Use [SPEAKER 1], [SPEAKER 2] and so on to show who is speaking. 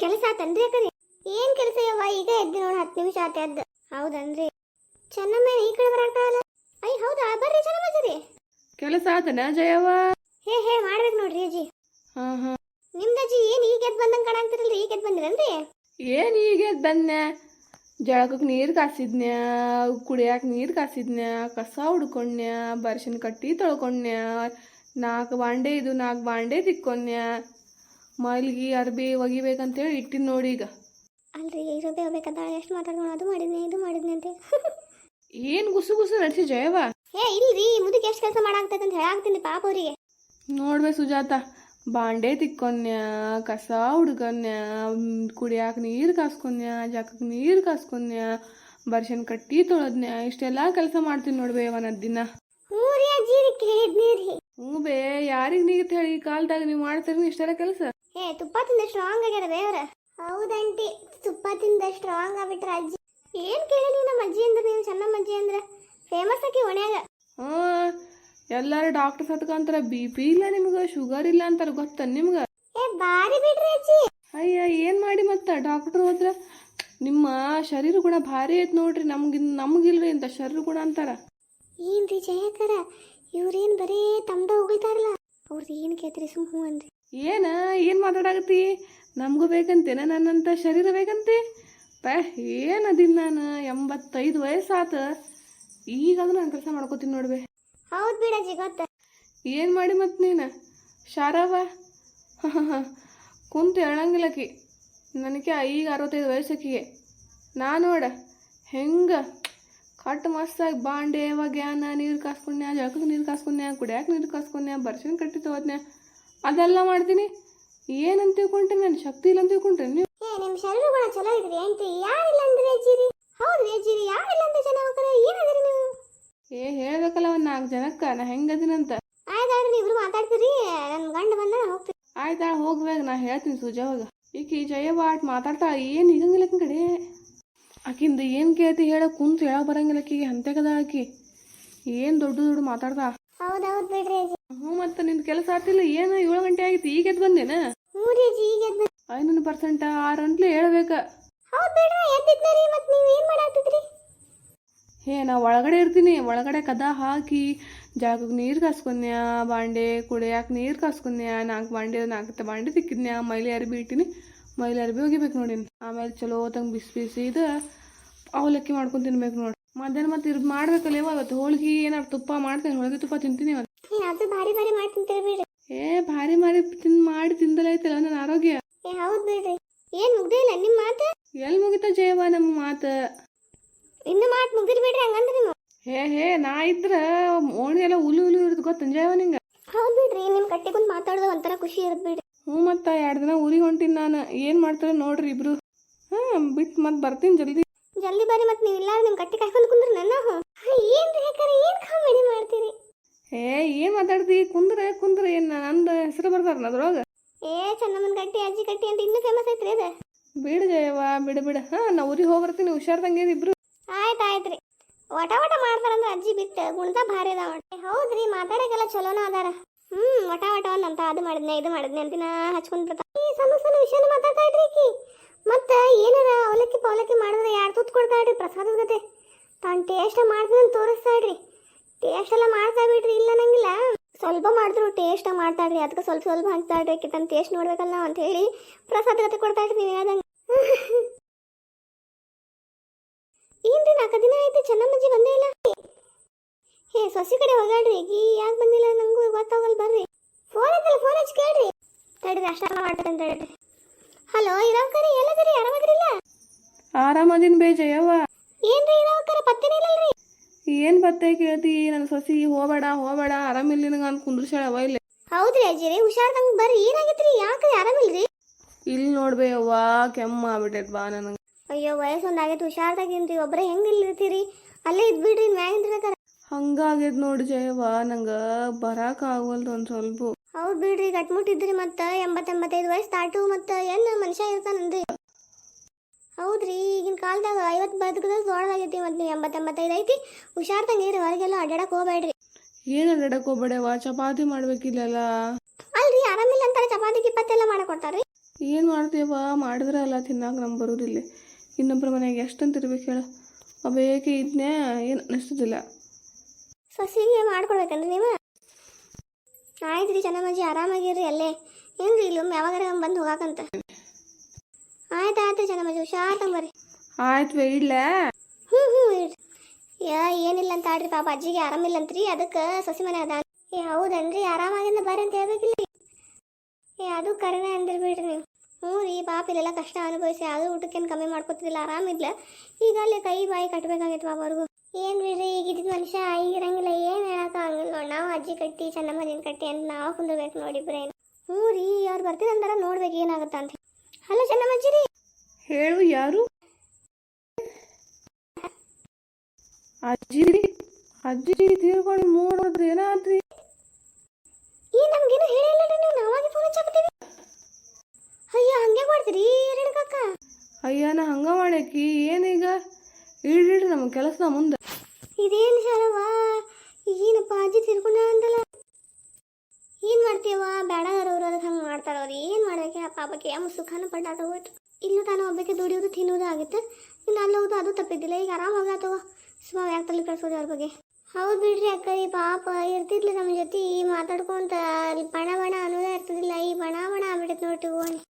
[SPEAKER 1] ಕೆಲಸ ಆತನ್ರಿ ಅಕ್ಕರಿ? ಏನ್ ಕೆಲಸ ಯವ್ವ? ಈಗ ಎದ್ದು ನೋಡಿ ಹತ್ತು ನಿಮಿಷ ಆತ ಎದ್ದು. ಹೌದನ್ರಿ. ಚೆನ್ನಮ್ಮ ಈ ಕಡೆ ಬರಾಕಲ್ಲ ಐ ಹೌದಾ? ಬರ್ರಿ ಚೆನ್ನಮ್ಮಜ್ಜರಿ
[SPEAKER 2] ಕೆಲಸ ಆತನ ಜಯವ್ವ
[SPEAKER 1] ಹೇ ಹೇ ಮಾಡ್ಬೇಕು ನೋಡ್ರಿ ಅಜ್ಜಿ.
[SPEAKER 2] ಹಾ ಹಾ.
[SPEAKER 1] ನಿಮ್ದ ಅಜ್ಜಿ ಏನ್ ಈಗ ಎದ್ದು ಬಂದಂಗ ಕಾಣಾಕ್ತಿರಲ್ರಿ? ಈಗ ಎದ್ದು ಬಂದಿರನ್ರಿ
[SPEAKER 2] ಏನ್ ಈಗ ಬನ್ನೆ ಜಳಕಕ್ಕೆ ನೀರು ಕಾಸಿದ್ನ್ಯಾ? ಕುಡಿಯಾಕ ನೀರು ಕಾಸಿದ್ನ್ಯಾ? ಕಸ ಹುಡ್ಕೊಂಡ್ನ್ಯಾ ಬರ್ಶನ್ ಕಟ್ಟಿ ತೊಳ್ಕೊಂಡ್ನ್ಯಾ? ನಾಲ್ಕು ಬಾಂಡೆ ಇದು ನಾಲ್ಕು ಬಾಂಡೆ ತಿಕ್ಕೊಂಡ್ನ್ಯಾ? ಮಲ್ಗಿ ಅರ್ಬಿ ಒಗಿಬೇಕಂತೇಳಿ ಇಟ್ಟಿನ ನೋಡಿ ಈಗ.
[SPEAKER 1] ಅಲ್ರಿ ಇರೋದೇ ಹೋಗ್ಬೇಕಂತ ಎಷ್ಟು ಮಾತಾಡ್ಕೊಂಡು ಅದು ಮಾಡಿದ್ನಿ ಇದು ಮಾಡಿದ್ನಿ ಅಂತ.
[SPEAKER 2] ಏನು ಗುಸು ಗುಸು ನಡೆಸಿ ಬಾ
[SPEAKER 1] ಏ ಇಲ್ರಿ ಮುದುಕ್ ಎಷ್ಟು ಕೆಲಸ ಮಾಡಾಕ್ತೈತೆ ಅಂತ ಹೇಳಾಕ್ತೀನಿ ಪಾಪ ಅವರಿಗೆ.
[SPEAKER 2] ನೋಡ್ಬೇ ಸುಜಾತ ಬಾಂಡೆ ತಿಕ್ಕೊನ್ಯ ಕಸ ಹುಡ್ಕೊನ್ಯ ಕುಡಿಯಾಕ ನೀರು ಕಾಸ್ಕೊನ್ಯ ಜಾಕಕ್ಕೆ ನೀರು ಕಾಸ್ಕೊನ್ಯ ಬರ್ಷನ್ ಕಟ್ಟಿ ತೊಳದ್ನ್ಯ ಇಷ್ಟೆಲ್ಲ ಕೆಲಸ ಮಾಡ್ತೀನಿ ನೋಡ್ಬೇ ಅವನ ದಿನ.
[SPEAKER 1] ಹ್ಞೂ
[SPEAKER 2] ಬೇ ಯಾರಿಗೆ ನೀಗತ್ ಹೇಳಿ ಈ ಕಾಲದಾಗ ನೀವು ಮಾಡ್ತೀರಿ ಇಷ್ಟೆಲ್ಲ ಕೆಲಸ?
[SPEAKER 1] ಏ ತುಪ್ಪ ತಿಂದ ಸ್ಟ್ರಾಂಗ್ ಆಗ್ಯಾರ ಬೇವ್ರ ಹೌದಂಟಿ ತುಪ್ಪ ತಿಂದ ಸ್ಟ್ರಾಂಗ್ ಆಗ್ಬಿಟ್ರ ಅಜ್ಜಿ. ಏನು ಕೇಳಿ ನಮ್ಮ ಅಜ್ಜಿ ಅಂದ್ರೆ ನೀವು ಚೆನ್ನಮ್ಮ ಅಜ್ಜಿ ಅಂದ್ರೆ? ಫೇಮಸ್ ಆಕಿ ಒಣ್ಯಾಗ
[SPEAKER 2] ಹ್ಞೂ ಎಲ್ಲಾರು ಡಾಕ್ಟರ್ ಸತ್ಕಂತಾರ ಬಿ ಪಿ ಇಲ್ಲ ನಿಮ್ಗೆ ಶುಗರ್ ಇಲ್ಲ ಅಂತಾರ ಗೊತ್ತ ನಿಮ್ಗೆ?
[SPEAKER 1] ಏ ಬಾರಿ ಬಿಡ್ರಿ ಅಜ್ಜಿ.
[SPEAKER 2] ಅಯ್ಯ ಏನು ಮಾಡಿ ಮತ್ತೆ? ಡಾಕ್ಟ್ರ್ ಹೋದ್ರ ನಿಮ್ಮ ಶರೀರ ಗುಣ ಭಾರಿ ಐತೆ ನೋಡ್ರಿ ನಮ್ಗೆ ನಮ್ಗಿಲ್ರಿ ಇಂಥ ಶರೀರ ಗುಣ ಅಂತಾರ.
[SPEAKER 1] ಏನ್ರಿ ಜಯಕರ? ಇವ್ರೇನ್ ಬರೀ ತಮ್ದ ಹೋಗ್ತಾರಲ್ಲ ಅವ್ರದ್ದು ಏನು ಕೇಳ್ತೀರಿ ಸುಮ್ ಹ್ಞೂ ಅಂದ್ರಿ.
[SPEAKER 2] ಏನ? ಏನು ಮಾತಾಡಕತ್ತಿ? ನಮಗೂ ಬೇಕಂತೇನ? ನನ್ನಂಥ ಶರೀರ ಬೇಕಂತಿ? ಪ್ಯಾ ಏನು ಅದೀನಿ ನಾನು? ಎಂಬತ್ತೈದು ವಯಸ್ಸಾತ. ಈಗಾದ್ರೂ ನಾನು ಕೆಲಸ ಮಾಡ್ಕೋತೀನಿ ನೋಡ್ಬೆ.
[SPEAKER 1] ಹೌದು ಬಿಡಜ್ಜಿ ಗೊತ್ತ.
[SPEAKER 2] ಏನು ಮಾಡಿ ಮತ್ತೆ ನೀನು? ಶಾರವ? ಕುಂತು ಹೇಳಂಗಿಲ್ಲಕಿ ನನಗೆ ಈಗ ಅರವತ್ತೈದು ವಯಸ್ಸಕ್ಕಿಗೆ ನಾನು ನೋಡ ಹೆಂಗೆ? ಕಟ್ ಮಸ್ತಾಗಿ ಬಾಂಡೆ ಒಗ್ಯಾನ ನೀರು ಕಾಸ್ಕೊಂಡ್ಯಾ ಜಳಕಕ್ಕೆ ನೀರು ಕಾಸ್ಕೊಂಡ್ಯಾ ಕುಡಿಯಾಕೆ ನೀರು ಕಾಸ್ಕೊಂಡ್ಯಾ ಬರ್ಸಿನ ಕಟ್ಟಿ ತಗೋದ್ನ್ಯಾ ಅದೆಲ್ಲ ಮಾಡ್ತೀನಿ. ಏನಂತ ತಿಳ್ಕೊಂಡ್ರೆ ನನ್ನ ಶಕ್ತಿ ಇಲ್ಲ ಅಂತ ತಿಳ್ಕೊಂಡ್ರೆ ನೀವು.
[SPEAKER 1] ಏ ನಿಮ್ ಶರೀರ ಗುಣ ಚಲೋ ಇದ್ರಿ ಆಂಟಿ. ಯಾರಿಲ್ಲ ಅಂದ್ರಿ ಅಜ್ಜಿರಿ ಹೌದ್ರಿ ಅಜ್ಜಿರಿ ಯಾರಿಲ್ಲ ಅಂತ ಚೆನ್ನಾಗರ ಏನದಿರಿ ನೀವು?
[SPEAKER 2] ಏ ಹೇಳ್ಬೇಕಲ್ಲ ಒಂದು ನಾಲ್ಕು ಜನಕ್ಕೆ. ನಾ ಹೆಂಗದಿನಂತ
[SPEAKER 1] ಆಯ್ತಾಡ್ರಿ ಇಬ್ರು ಮಾತಾಡ್ತೀರಿ. ನನ್ನ ಗಂಡ ಬಂದ ನಾ ಹೋಗ್ತೀನಿ.
[SPEAKER 2] ಆಯ್ತಾ ಹೋಗ್ಬೇಕ ನಾ ಹೇಳ್ತೀನಿ ಸುಜಾವಾಗ ಈಕಿ ಜಯ ಬಾಟ್ ಮಾತಾಡ್ತಾ ಏನು ಇರಂಗಿಲ್ಲ ಕಡೆ. ಆಕಿಂದ ಏನು ಕೇಳ್ತಿ ಹೇಳ ಕುಂತು ಹೇಳ ಬರಂಗಿಲ್ಲ ಆಕಿಗೆ. ಅಂತೆಗದ ಆಕಿ. ಏನು ದೊಡ್ಡ ದೊಡ್ಡ ಮಾತಾಡ್ತಾ.
[SPEAKER 1] ಹೌದೌದ್ ಬಿಡ್ರಿ
[SPEAKER 2] ಹ್ಞೂ ಮತ್ತೆ ನಿನ್ನ ಕೆಲಸ ಆಗ್ತಿಲ್ಲ ಏನು ಏಳು ಗಂಟೆ ಆಗಿತ್ತು ಈಗ ಎದ್ದು ಬಂದೇನ? ಐನೂರು ಪರ್ಸೆಂಟ್ ಆರು ಅಂತಲೇ ಹೇಳ್ಬೇಕ. ಹೇ ನಾ ಒಳಗಡೆ ಇರ್ತೀನಿ ಒಳಗಡೆ ಕದ ಹಾಕಿ ಜಾಗಕ್ಕೆ ನೀರು ಕಾಸ್ಕೊನ್ಯಾ ಬಾಂಡೆ ಕುಡಿಯಾಕ ನೀರು ಕಾಸ್ಕೊಂಡ್ನ್ಯಾ ನಾಲ್ಕು ಬಾಂಡೆ ನಾಲ್ಕು ಬಾಂಡೆ ತಿಕ್ಕಿದ್ನ್ಯಾ ಮೈಲಿ ಅರ್ಬಿ ಇಟ್ಟಿನಿ ಮೈಲಿ ಅರ್ಬಿ ಒಗಿಬೇಕು ನೋಡಿ ಆಮೇಲೆ ಚಲೋ ತಂಗ ಬಿಸಿ ಬಿಸಿ ಇದು ಅವಲಕ್ಕಿ ಮಾಡ್ಕೊಂಡು ತಿನ್ಬೇಕು ನೋಡಿ. ಮಧ್ಯಾಹ್ನ ಮತ್ತೆ ಇರ್ ಮಾಡ್ಬೇಕಲ್ಲ ಇವ ಇವತ್ತು ಹೋಳಿಗೆ ಏನಾರು ತುಪ್ಪ ಮಾಡ್ತೇನೆ ಹೋಳಿಗೆ ತುಪ್ಪ ತಿಂತೀನಿ ಇವತ್ತು
[SPEAKER 1] ಭಾರಿ ಭಾರಿ ಭಾರಿ ಮಾಡ್ತಿಂತೀರಿ ಬಿಡ್ರಿ.
[SPEAKER 2] ಏ ಭಾರಿ ಮಾರಿ ತಿನ್ ಮಾಡಿ ತಿಂದಲೇ ಐತಲ್ಲ ನನ್ನ ಆರೋಗ್ಯ.
[SPEAKER 1] ಏ ಹೌದ್ ಬಿಡ್ರಿ. ಏನ್ ಮುಗ್ದೇ ಇಲ್ಲ ನಿಮ್ ಮಾತು?
[SPEAKER 2] ಎಲ್ಲಿ ಮುಗಿತ ಜಯವ ನಮ್ಮ ಮಾತು?
[SPEAKER 1] ಇನ್ನು ಮಾತು ಮುಗ್ದಿರ್ ಬಿಡ್ರಿ ಹಂಗಂದ್ರೆ ನೀವು.
[SPEAKER 2] ಹೇ ಹೇ ನಾ ಇದ್ರ ಓಣಿ ಎಲ್ಲ ಉಲು ಉಲು ಇರೋದು ಗೊತ್ತ ಜಯವ ನಿಂಗೆ?
[SPEAKER 1] ಹೌದ್ ಬಿಡ್ರಿ ನಿಮ್ ಕಟ್ಟಿ ಕುಂತ್ ಮಾತಾಡೋದು ಒಂಥರ ಖುಷಿ ಇರತ್ ಬಿಡ್ರಿ.
[SPEAKER 2] ಹ್ಞೂ ಮತ್ತೆ ಎರಡು ದಿನ ಊರಿಗೆ ಹೊಂಟೀನಿ ನಾನು ಏನು ಮಾಡ್ತಾರೆ ನೋಡ್ರಿ ಇಬ್ರು. ಹಾಂ ಬಿಟ್ಟು ಮತ್ತೆ ಬರ್ತೀನಿ ಜಲ್ದಿ.
[SPEAKER 1] ಜಲ್ದಿ ಬರ್ರಿ ಮತ್ತೆ ನೀವು ಇಲ್ಲ ನಿಮ್ ಕಟ್ಟಿ ಕಾಯ್ಕೊಂಡ್ ಕುಂದ್ರ ನನ್ನ ಏನ್ರಿ ಯಾಕಾರ ಏನ್ ಕಾಮಿಡಿ ಮಾಡ್ತೀರಿ?
[SPEAKER 2] ಏ ಏನು ಮಾತಾಡ್ತಿ ಕುಂದ್ರೆ ಕುಂದ್ರೆ ಏನು ನಂದ ಹೆಸರು ಬರ್ತಾರ ಅದ್ರೊಳಗೆ?
[SPEAKER 1] ಏ ಚನ್ನಮ್ಮನ ಗಟ್ಟಿ ಅಜ್ಜಿ ಗಟ್ಟಿ ಅಂತ ಇನ್ನೂ ಫೇಮಸ್ ಐತ್ರಿ ಅದ.
[SPEAKER 2] ಬಿಡು ಜಯವ್ವ ಬಿಡು ಬಿಡು. ಹಾಂ ನಾ ಊರಿಗೆ ಹೋಗ್ಬರ್ತೀನಿ ಹುಷಾರ್ದಂಗೆ ಇಬ್ರು.
[SPEAKER 1] ಆಯ್ತು ಆಯ್ತ್ರಿ ವಟ ವಟ ಮಾಡ್ತಾರಂದ್ರ ಅಜ್ಜಿ ಬಿಟ್ಟು ಗುಣದ ಭಾರಿ ಅದಾವ ಏ, ಹೌದ್ರಿ ಮಾತಾಡಕ್ಕೆಲ್ಲ ಚಲೋನ ಅದಾರ. ಹ್ಮ್ ವಟ ವಟ ಅಂತ ಅದು ಮಾಡಿದ್ನೆ ಇದು ಮಾಡಿದ್ನೆ ಅಂತಿನ ಹಚ್ಕೊಂಡ್ ಬರ್ತಾ ಈ ಸಣ್ಣ ಸಣ್ಣ ವಿಷಯನ ಮಾತಾಡ್ತಾ ಇದ್ರಿ ಈಕಿ. ಮತ್ತ ಏನಾರ ಅವಲಕ್ಕಿ ಪಾವಲಕ್ಕಿ ಮಾಡಿದ್ರೆ ಯಾರು ತೂತ್ ಕೊಡ್ತಾ ಇಡ್ರಿ ಪ್ರಸಾದದ ಗತೆ. ತಾನು ಟೇಸ್ಟ್ ಮಾಡ್ತೀನಿ ಅಂತ ತೋರಿಸ್ತಾ ಇಡ್ರಿ ಟೇಸ್ಟ್ ಎಲ್ಲ ಮಾಡ್ತಾ ಬಿಡ್ರಿ ಇಲ್ಲ ನಂಗಿಲ್ಲ. ಸ್ವಲ್ಪ ಮಾಡಿದ್ರು ಟೇಸ್ಟ್ ಮಾಡ್ತಾಳ್ರಿ ಅದಕ್ಕೆ ಸ್ವಲ್ಪ ಸ್ವಲ್ಪ ಹಂಚ್ತಾ ಇಡ್ರಿ ಆಕಿ ತನ್ನ ಟೇಸ್ಟ್ ನೋಡ್ಬೇಕಲ್ಲ ಅಂತ ಹೇಳಿ ಪ್ರಸಾದ ಗತೆ ಕೊಡ್ತಾ ಇಡ್ರಿ ನೀವು ಹೇಳ್ದಂಗೆ. ಏನ್ರಿ ನಾಲ್ಕು ದಿನ ಆಯ್ತು ಚೆನ್ನಮ್ಮಜ್ಜಿ ಬಂದೇ ಇಲ್ಲ? ಹೇ ಸೊಸಿ ಕಡೆ ಹೋಗಾಡ್ರಿ ಈ ಯಾಕೆ ಬಂದಿಲ್ಲ ನಂಗೂ ಗೊತ್ತಾಗಲ್ಲ ಬರ್ರಿ. ಫೋನ್ ಐತಲ್ಲ ಫೋನ್ ಹಚ್ಚಿ ಕೇಳ್ರಿ. ತಡ್ರಿ ಅಷ್ಟ ಮಾಡ್ತಾರೆ ಅಂತ ಹೇಳ್ರಿ. ಹಲೋ ಇರಾವ್ಕರಿ ಎಲ್ಲದಿರಿ ಆರಾಮದಿರಿಲ್ಲ
[SPEAKER 2] ಆರಾಮದಿನ ಬೇಜ ಯಾವ
[SPEAKER 1] ಏನ್ರಿ ಇರಾವ್ಕರ ಪತ್ತೆನೇ ಇಲ್ಲಲ್ರಿ?
[SPEAKER 2] ಏನು ಬತ್ತೆ ಕೇಳ್ತಿ? ನನ್ನ ಸೊಸಿ ಹೋಗಬೇಡ ಹೋಗಬೇಡ ಆರಾಮಿಲ್ಲ ನಿನಗೆ ಅಂತ ಕುಂದ್ರಿಸ್ಯಾಳವ ಇಲ್ಲ.
[SPEAKER 1] ಹೌದ್ರಿ ಅಜ್ಜಿರಿ ಹುಷಾರ್ದಂಗ್ ಬರ್ರಿ ಏನಾಗೈತ್ರಿ? ಯಾಕ್ರಿ ಆರಾಮಿಲ್ರಿ?
[SPEAKER 2] ಇಲ್ಲಿ ನೋಡ್ಬೇ ಅವ್ವ ಕೆಮ್ಮ ಆಗ್ಬಿಟ್ಟೈತ್ ಬಾ ನನಗೆ.
[SPEAKER 1] ಅಯ್ಯೋ ವಯಸ್ಸು ಹುಷಾರ್ ಹುಷಾರ್ದಾಗಿನ್ರಿ ಒಬ್ಬರೇ ಹೆಂಗ್ ಇಲ್ಲಿರ್ತೀರಿ ಅಲ್ಲೇ ಇದ್ಬಿಡ್ರಿ ಮ್ಯಾಗಿಂದ್ರಕರ
[SPEAKER 2] ಹಂಗಾಗೈತೆ ನೋಡಿ ಜಯವ್ವ ನಂಗೆ ಬರೋಕ್ಕಾಗವಲ್ದು ಒಂದ್ ಸ್ವಲ್ಪ.
[SPEAKER 1] ಹೌದ್ ಬಿಡ್ರಿ ಗಟ್ಮುಟ್ಟಿದ್ರಿ ಮತ್ತ ಎಂಬತ್ತೆಂಬತ್ತೈದು ವಯಸ್ಸು ತಾಟು ಮತ್ತ ಏನ್ ಮನುಷ್ಯ ಇರ್ತಾನನ್ರಿ ಹೌದ್ರಿ ಈಗಿನ ಕಾಲದಾಗ ಐವತ್ತು ಬದುಕದ ದೊಡ್ಡದಾಗೈತಿ ಮತ್ತೆ ನೀವು ಎಂಬತ್ತೆಂಬತ್ತೈದು ಐತಿ. ಹುಷಾರ್ದಂಗೆ ಇರಿ ಹೊರಗೆಲ್ಲ ಅಡ್ಡಾಡಕ್ ಹೋಗ್ಬೇಡ್ರಿ.
[SPEAKER 2] ಏನು ಅಡ್ಡಾಡಕ್ಕೆ ಹೋಗ್ಬೇಡವ ಚಪಾತಿ ಮಾಡ್ಬೇಕಿಲ್ಲಲ್ಲ.
[SPEAKER 1] ಅಲ್ರಿ ಆರಾಮಿಲ್ಲ ಅಂತಾರೆ ಚಪಾತಿ ಗಿಪ್ಪತ್ತೆಲ್ಲ ಮಾಡಕೊಡ್ತಾರ್ರಿ.
[SPEAKER 2] ಏನು ಮಾಡ್ತೀವ ಮಾಡಿದ್ರೆ ಅಲ್ಲ ತಿನ್ನಾಕ ನಮ್ಗೆ ಬರೋದಿಲ್ಲ. ಇನ್ನೊಬ್ಬರ ಮನೆಗೆ ಎಷ್ಟಂತ ಇರ್ಬೇಕು ಹೇಳ. ಬೇಕೆ ಇದನ್ನೇ ಏನು ಅನ್ನಿಸ್ತದಿಲ್ಲ
[SPEAKER 1] ಸಸಿಗೆ ಮಾಡ್ಕೊಡ್ಬೇಕಂದ್ರೆ ನೀವು? ಆಯ್ತು ರೀ ಚೆನ್ನಮ್ಮಜ್ಜಿ ಆರಾಮಾಗಿರ್ರಿ ಅಲ್ಲೇ. ಏನ್ರಿ ರೀ ಇಲ್ಲೊಮ್ಮೆ ಯಾವಾಗಾರ ಬಂದು ಹೋಗಾಕಂತ? ಆಯ್ತು ಆಯ್ತು ಚೆನ್ನಮ್ಮಜ್ಜಿ ಹುಷಾರ್ ತಂಬರ್ರಿ
[SPEAKER 2] ಆಯ್ತು ಇಡ್ಲ
[SPEAKER 1] ಹ್ಞೂ ಹ್ಞೂ ಇಡ್ರಿ ಯಾ ಏನಿಲ್ಲ ಅಂತ ಆಡ್ರಿ ಪಾಪ ಅಜ್ಜಿಗೆ ಆರಾಮಿಲ್ಲಂತ್ರಿ ಅದಕ್ಕೆ ಸಸಿ ಮನೆ ಅದ. ಏ ಹೌದನ್ರಿ ಆರಾಮಾಗಿಂದ ಬರ್ರಿ ಅಂತ ಹೇಳ್ಬೇಕಿಲ್ಲ ಏ ಅದು ಕರೆನೇ ಅಂದಿರ್ ಬಿಡ್ರಿ ನೀವು. ಹ್ಞೂ ರೀ ಪಾಪ ಇಲ್ಲೆಲ್ಲ ಕಷ್ಟ ಅನುಭವಿಸಿ ಅದು ಊಟಕ್ಕೇನು ಕಮ್ಮಿ ಮಾಡ್ಕೊತಿದ್ದಿಲ್ಲ ಆರಾಮಿದ್ಲ ಈಗ ಅಲ್ಲಿ ಕೈ ಬಾಯಿ ಕಟ್ಬೇಕಾಗಿತ್ತು ಪಾಪ ಅವ್ರಿಗೂ. ಏನು ಬಿಡ್ರಿ ಈಗ ಇದ್ದಿದ್ದ ಮನುಷ್ಯ ಇರಂಗಿಲ್ಲ ಏನು ಹೇಳಕ್ಕ ಹಂಗಿಲ್ಲ ನೋಡಿ. ನಾವು ಅಜ್ಜಿ ಕಟ್ಟಿ ಚೆನ್ನಮ್ಮದಿನ ಕಟ್ಟಿ ಅಂತ ನಾವು ಕುಂದಿರ್ಬೇಕು ನೋಡಿ ಬ್ರೇನ್ ಹ್ಞೂ ರೀ ಅವ್ರು ಬರ್ತೀನಂದಾರ ನೋಡ್ಬೇಕು ಏನಾಗುತ್ತೆ ಅಂತ. ಹಲೋ ಚೆನ್ನಮ್ಮಜ್ಜಿರಿ
[SPEAKER 2] ಹೇಳು ಯಾರು? ಅಜ್ಜಿ ಅಜ್ಜಿ ತೀರ್ಕೊಂಡು ಮೂಡೋದು ಏನಾದ್ರಿ?
[SPEAKER 1] ಈ ನಮ್ಗೇನು ಹೇಳಿಲ್ಲ ನೀವು ನಾವಾಗಿ ಫೋನ್ ಹಚ್ಚಾಕತ್ತೀವಿ ಅಯ್ಯೋ ಹಂಗೆ ಮಾಡ್ತೀರಿ ರೇಣುಕಕ್ಕ
[SPEAKER 2] ಅಯ್ಯ ನಾ ಹಂಗ ಮಾಡಾಕಿ ಏನೀಗ? ಇಡ್ರಿ ನಮ್ಮ ಕೆಲಸ ಮುಂದೆ.
[SPEAKER 1] ಇದೇನು ಶಾಲವ್ವ ಏನಪ್ಪ ಅಜ್ಜಿ ತಿರ್ಕೊಂಡ ಅಂತಲ್ಲ ಏನು ಮಾಡ್ತೀವ ಬೇಡದವ್ರು ಅದಕ್ಕೆ ಹಂಗೆ ಮಾಡ್ತಾರವ್ರು ಏನು ಪಾಪಕ್ಕೆ ಯಾವ ಸುಖನ ಪಡ್ಡಾಟ ಹೋಯ್ತು. ಇಲ್ಲೂ ತಾನು ಒಬ್ಬಕ್ಕೆ ದುಡಿಯೋದು ತಿನ್ನೋದು ಆಗುತ್ತೆ. ಇನ್ನು ಅಲ್ಲಿ ಹೋದು ಅದು ತಪ್ಪಿದ್ದಿಲ್ಲ. ಈಗ ಆರಾಮ ಹೋಗಾತವ ಸುಮಾರು ಯಾಕೆ ತಲೆ ಕಳ್ಸೋದು ಅವ್ರ ಬಗ್ಗೆ. ಹೌದು ಬಿಡ್ರಿ ಅಕ್ಕ, ಈ ಪಾಪ ಇರ್ತಿದ್ಲು ನಮ್ಮ ಜೊತೆ. ಮಾತಾಡ್ಕೊಂತ ಅಲ್ಲಿ ಬಣ ಬಣ ಅನ್ನೋದೇ ಇರ್ತದಿಲ್ಲ. ಈ ಬಣ ಬಣ ಆಗ್ಬಿಟ್ಟೈತೆ ನೋಡ್ರಿ